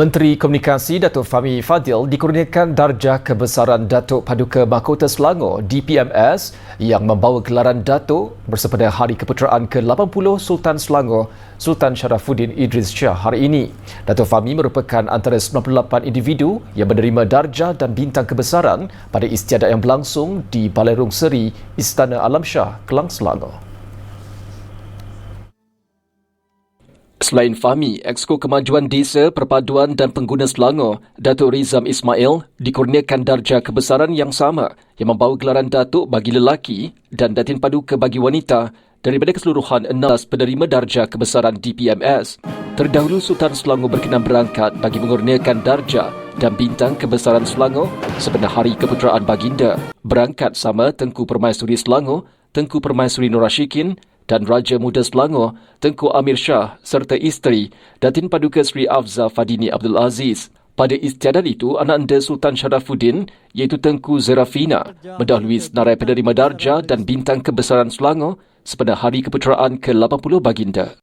Menteri Komunikasi Datuk Fahmi Fadil dikurniakan darjah kebesaran Datuk Paduka Mahkota Selangor DPMS yang membawa gelaran Datuk bersempena Hari Keputeraan ke-80 Sultan Selangor Sultan Sharafuddin Idris Shah hari ini. Datuk Fahmi merupakan antara 98 individu yang menerima darjah dan bintang kebesaran pada istiadat yang berlangsung di Balai Rung Seri Istana Alam Shah, Kelang Selangor. Selain Fahmi, Exko Kemajuan Desa, Perpaduan dan Pengguna Selangor, Datuk Rizam Ismail dikurniakan darjah kebesaran yang sama yang membawa gelaran Datuk bagi lelaki dan Datin Paduka bagi wanita daripada keseluruhan 16 penerima darjah kebesaran DPMS. Terdahulu Sultan Selangor berkenan berangkat bagi mengurniakan darjah dan bintang kebesaran Selangor sebenar Hari Keputeraan Baginda. Berangkat sama Tengku Permaisuri Selangor, Tengku Permaisuri Norashikin, dan Raja Muda Selangor Tengku Amir Shah serta isteri Datin Paduka Sri Afza Fadini Abdul Aziz. Pada istiadat itu, anak anda Sultan Sharafuddin iaitu Tengku Zerafina mendahului senarai penerima darjah dan bintang kebesaran Selangor sepada Hari Keputeraan ke-80 Baginda.